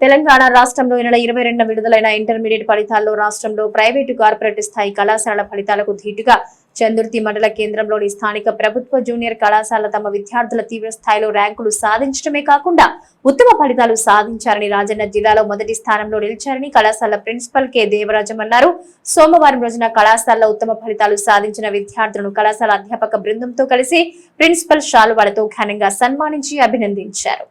తెలంగాణ రాష్ట్రంలో ఈ నెల ఇరవై రెండున విడుదలైన ఇంటర్మీడియట్ ఫలితాల్లో రాష్ట్రంలో ప్రైవేటు కార్పొరేట్ స్థాయి కళాశాలల ఫలితాలకు ధీటుగా చందుర్తి మండల కేంద్రంలోని స్థానిక ప్రభుత్వ జూనియర్ కళాశాల తమ విద్యార్థుల తీవ్ర స్థాయిలో ర్యాంకులు సాధించడమే కాకుండా ఉత్తమ ఫలితాలు సాధించారని రాజన్న జిల్లాలో మొదటి స్థానంలో నిలిచారని కళాశాల ప్రిన్సిపల్ కె దేవరాజం అన్నారు. సోమవారం రోజున కళాశాలలో ఉత్తమ ఫలితాలు సాధించిన విద్యార్థులను కళాశాల అధ్యాపక బృందంతో కలిసి ప్రిన్సిపల్ శాలువాలతో ఘనంగా సన్మానించి అభినందించారు.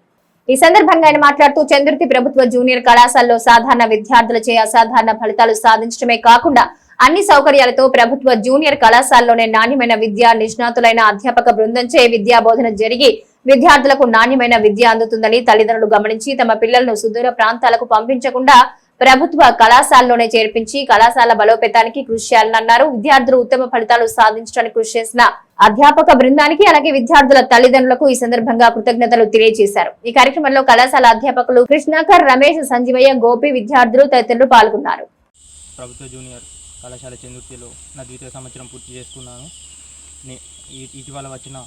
ఈ సందర్భంగా ఆయన మాట్లాడుతూ చంద్రుతి ప్రభుత్వ జూనియర్ కళాశాలలో సాధారణ విద్యార్థులచే అసాధారణ ఫలితాలు సాధించడమే కాకుండా అన్ని సౌకర్యాలతో ప్రభుత్వ జూనియర్ కళాశాలలోనే నాణ్యమైన విద్య నిష్ణాతులైన అధ్యాపక బృందంచే విద్యా బోధన జరిగి విద్యార్థులకు నాణ్యమైన విద్య అందుతుందని తల్లిదండ్రులు గమనించి తమ పిల్లలను సుదూర ప్రాంతాలకు పంపించకుండా ప్రభుత్వ కళాశాలలోనే చేర్పించి కళాశాల బలోపేతానికి కృషి చేయాలన్నారు విద్యార్థులు ఉత్తమ ఫలితాలు సాధించడానికి కృషి చేసిన అధ్యాపక బృందానికి అలాగే విద్యార్థుల తల్లిదండ్రులకు ఈ సందర్భంగా కృతజ్ఞతలు తెలియజేశారు. ఈ కార్యక్రమంలో కళాశాల అధ్యాపకులు కృష్ణాకర్ రమేష్ సంజీవయ్య గోపి విద్యార్థులు తదితరులు పాల్గొన్నారు. ప్రభుత్వ జూనియర్ కళాశాల చందుర్తిలో నా ద్వితీయ సంవత్సరం పూర్తి చేసుకున్నాను. ఇటీవల వచ్చిన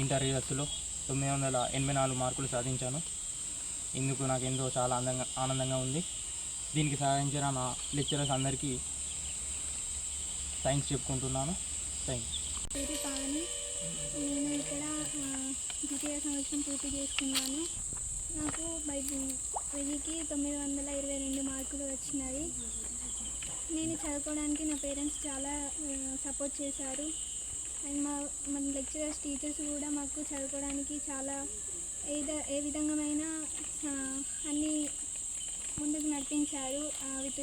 ఇంటర్ రిజల్ట్స్లో తొమ్మిది వందల ఎనభై నాలుగు మార్కులు సాధించాను. ఇందుకు నాకు ఎంతో చాలా ఆనందంగా ఆనందంగా ఉంది. దీనికి సహాయించిన నా లెక్చరర్స్ అందరికీ థ్యాంక్స్ చెప్పుకుంటున్నాను. థ్యాంక్ పేరు పావని నేను ఇక్కడ ద్వితీయ సంవత్సరం పూర్తి చేసుకున్నాను. నాకు బయట వెయ్యికి తొమ్మిది వందల ఇరవై రెండు మార్కులు వచ్చినాయి. నేను చదువుకోవడానికి నా పేరెంట్స్ చాలా సపోర్ట్ చేశారు. అండ్ మా మన లెక్చరర్స్ టీచర్స్ కూడా మాకు చదువుకోవడానికి చాలా ఏద ఏ విధంగా అన్ని ముందుకు నడిపించారు. విత్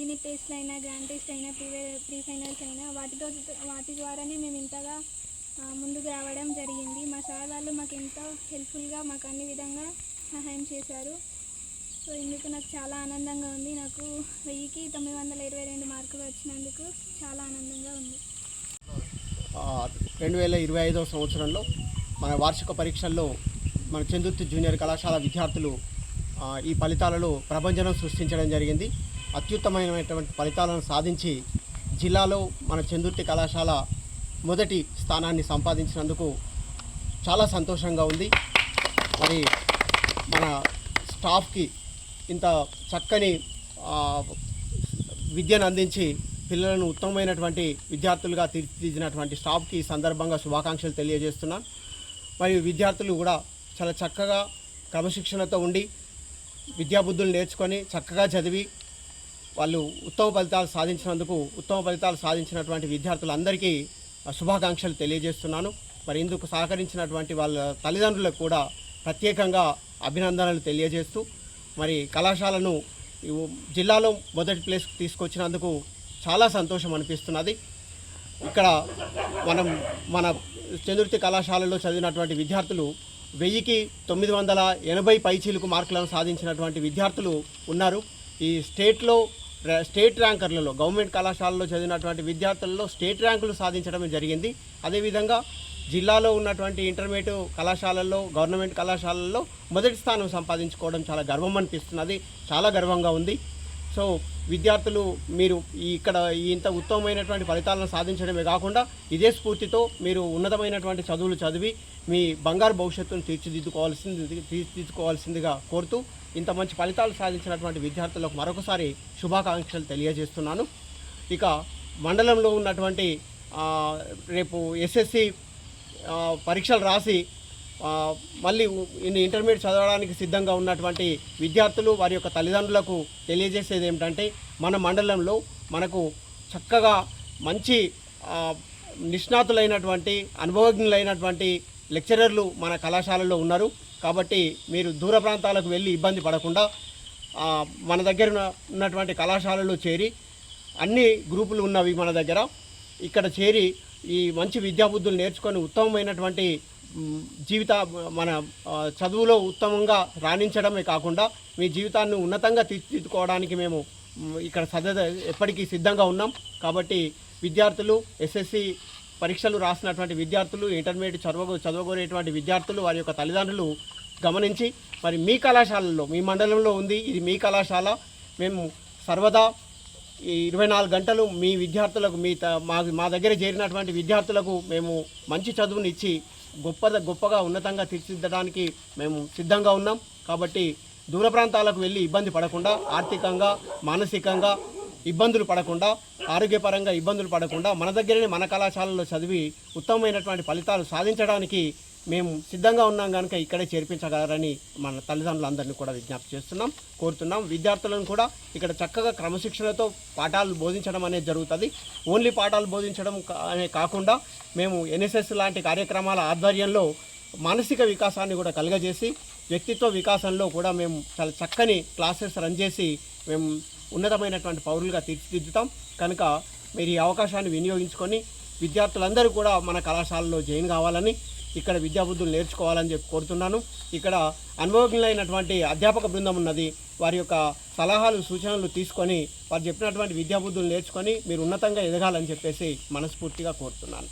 యూనిట్ టెస్ట్లు అయినా గ్రాండ్ టెస్ట్ అయినా ప్రీ ప్రీ ఫైనల్స్ అయినా వాటితో వాటి ద్వారానే మేము ఇంతగా ముందుకు రావడం జరిగింది. మా సార్ వాళ్ళు మాకు ఎంతో హెల్ప్ఫుల్గా మాకు అన్ని విధంగా సహాయం చేశారు. సో ఇందుకు నాకు చాలా ఆనందంగా ఉంది. నాకు వెయ్యికి తొమ్మిది వందల ఇరవై రెండు మార్కులు వచ్చినందుకు చాలా ఆనందంగా ఉంది. రెండు వేల ఇరవై ఐదవ సంవత్సరంలో మన వార్షిక పరీక్షల్లో మన చందుర్తి జూనియర్ కళాశాల విద్యార్థులు ఈ ఫలితాలలో ప్రభంజనం సృష్టించడం జరిగింది. అత్యుత్తమైనటువంటి ఫలితాలను సాధించి జిల్లాలో మన చందుర్తి కళాశాల మొదటి స్థానాన్ని సంపాదించినందుకు చాలా సంతోషంగా ఉంది. మరి మన స్టాఫ్కి ఇంత చక్కని విద్యను అందించి పిల్లలను ఉత్తమమైనటువంటి విద్యార్థులుగా తీర్చిదిద్దినటువంటి స్టాఫ్కి ఈ సందర్భంగా శుభాకాంక్షలు తెలియజేస్తున్నాను. మరియు విద్యార్థులు కూడా చాలా చక్కగా క్రమశిక్షణతో ఉండి విద్యాబుద్ధులు నేర్చుకొని చక్కగా చదివి వాళ్ళు ఉత్తమ ఫలితాలు సాధించినందుకు ఉత్తమ ఫలితాలు సాధించినటువంటి విద్యార్థులందరికీ శుభాకాంక్షలు తెలియజేస్తున్నాను. మరి ఇందుకు సహకరించినటువంటి వాళ్ళ తల్లిదండ్రులకు కూడా ప్రత్యేకంగా అభినందనలు తెలియజేస్తూ మరి కళాశాలను జిల్లాలో మొదటి ప్లేస్కి తీసుకొచ్చినందుకు చాలా సంతోషం అనిపిస్తున్నది. ఇక్కడ మనం మన చతుర్థి కళాశాలలో చదివినటువంటి విద్యార్థులు వెయ్యికి తొమ్మిది వందల ఎనభై పైచీలకు మార్కులను సాధించినటువంటి విద్యార్థులు ఉన్నారు. ఈ స్టేట్లో స్టేట్ ర్యాంకర్లలో గవర్నమెంట్ కళాశాలలో చదివినటువంటి విద్యార్థులలో స్టేట్ ర్యాంకులు సాధించడం జరిగింది. అదేవిధంగా జిల్లాలో ఉన్నటువంటి ఇంటర్మీడియట్ కళాశాలల్లో గవర్నమెంట్ కళాశాలల్లో మొదటి స్థానం సంపాదించుకోవడం చాలా గర్వం అనిపిస్తున్నది. చాలా గర్వంగా ఉంది. సో విద్యార్థులు మీరు ఇక్కడ ఈ ఇంత ఉత్తమమైనటువంటి ఫలితాలను సాధించడమే కాకుండా ఇదే స్ఫూర్తితో మీరు ఉన్నతమైనటువంటి చదువులు చదివి మీ బంగారు భవిష్యత్తును తీర్చిదిద్దుకోవాల్సింది తీర్చిదిద్దుకోవాల్సిందిగా కోరుతూ ఇంత మంచి ఫలితాలు సాధించినటువంటి విద్యార్థులకు మరొకసారి శుభాకాంక్షలు తెలియజేస్తున్నాను. ఇక మండలంలో ఉన్నటువంటి రేపు ఎస్ఎస్సి పరీక్షలు రాసి మళ్ళీ ఇన్ని ఇంటర్మీడియట్ చదవడానికి సిద్ధంగా ఉన్నటువంటి విద్యార్థులు వారి యొక్క తల్లిదండ్రులకు తెలియజేసేది ఏమిటంటే మన మండలంలో మనకు చక్కగా మంచి నిష్ణాతులైనటువంటి అనుభవజ్ఞులైనటువంటి లెక్చరర్లు మన కళాశాలలో ఉన్నారు. కాబట్టి మీరు దూర ప్రాంతాలకు వెళ్ళి ఇబ్బంది పడకుండా మన దగ్గర ఉన్నటువంటి కళాశాలలో చేరి అన్ని గ్రూపులు ఉన్నవి మన దగ్గర. ఇక్కడ చేరి ఈ మంచి విద్యాబుద్ధులు నేర్చుకొని ఉత్తమమైనటువంటి జీవిత మన చదువులో ఉత్తమంగా రాణించడమే కాకుండా మీ జీవితాన్ని ఉన్నతంగా తీర్చిదిద్దుకోవడానికి మేము ఇక్కడ సద ఎప్పటికీ సిద్ధంగా ఉన్నాం. కాబట్టి విద్యార్థులు ఎస్ఎస్సి పరీక్షలు రాసినటువంటి విద్యార్థులు ఇంటర్మీడియట్ చదవ చదవగోరేటువంటి విద్యార్థులు వారి యొక్క తల్లిదండ్రులు గమనించి మరి మీ కళాశాలలో మీ మండలంలో ఉంది ఇది మీ కళాశాల. మేము సర్వదా ఈ ఇరవై నాలుగు గంటలు మీ విద్యార్థులకు మీ త- మా మా దగ్గర చేరినటువంటి విద్యార్థులకు మేము మంచి చదువుని ఇచ్చి గొప్ప గొప్పగా ఉన్నతంగా తీర్చిదిద్దడానికి మేము సిద్ధంగా ఉన్నాం. కాబట్టి దూర ప్రాంతాలకు వెళ్ళి ఇబ్బంది పడకుండా ఆర్థికంగా మానసికంగా ఇబ్బందులు పడకుండా ఆరోగ్యపరంగా ఇబ్బందులు పడకుండా మన దగ్గరనే మన కళాశాలలో చదివి ఉత్తమమైనటువంటి ఫలితాలు సాధించడానికి మేము సిద్ధంగా ఉన్నాం కనుక ఇక్కడే చేర్పించగలరని మన తల్లిదండ్రులందరినీ కూడా విజ్ఞప్తి చేస్తున్నాం కోరుతున్నాం. విద్యార్థులను కూడా ఇక్కడ చక్కగా క్రమశిక్షణతో పాఠాలు బోధించడం అనేది జరుగుతుంది. ఓన్లీ పాఠాలు బోధించడం అనే కాకుండా మేము ఎన్ఎస్ఎస్ లాంటి కార్యక్రమాల ఆధ్వర్యంలో మానసిక వికాసాన్ని కూడా కలుగజేసి వ్యక్తిత్వ వికాసంలో కూడా మేము చాలా చక్కని క్లాసెస్ రన్ చేసి మేము ఉన్నతమైనటువంటి పౌరులుగా తీర్చిదిద్దుతాం. కనుక మీరు ఈ అవకాశాన్ని వినియోగించుకొని విద్యార్థులందరూ కూడా మన కళాశాలలో జాయిన్ కావాలని ఇక్కడ విద్యాబుద్ధులు నేర్చుకోవాలని చెప్పి కోరుతున్నాను. ఇక్కడ అనుభవజ్ఞులైనటువంటి అధ్యాపక బృందం ఉన్నది. వారి యొక్క సలహాలు సూచనలు తీసుకొని వారు చెప్పినటువంటి విద్యాబుద్ధులు నేర్చుకొని మీరు ఉన్నతంగా ఎదగాలని చెప్పేసి మనస్ఫూర్తిగా కోరుతున్నాను.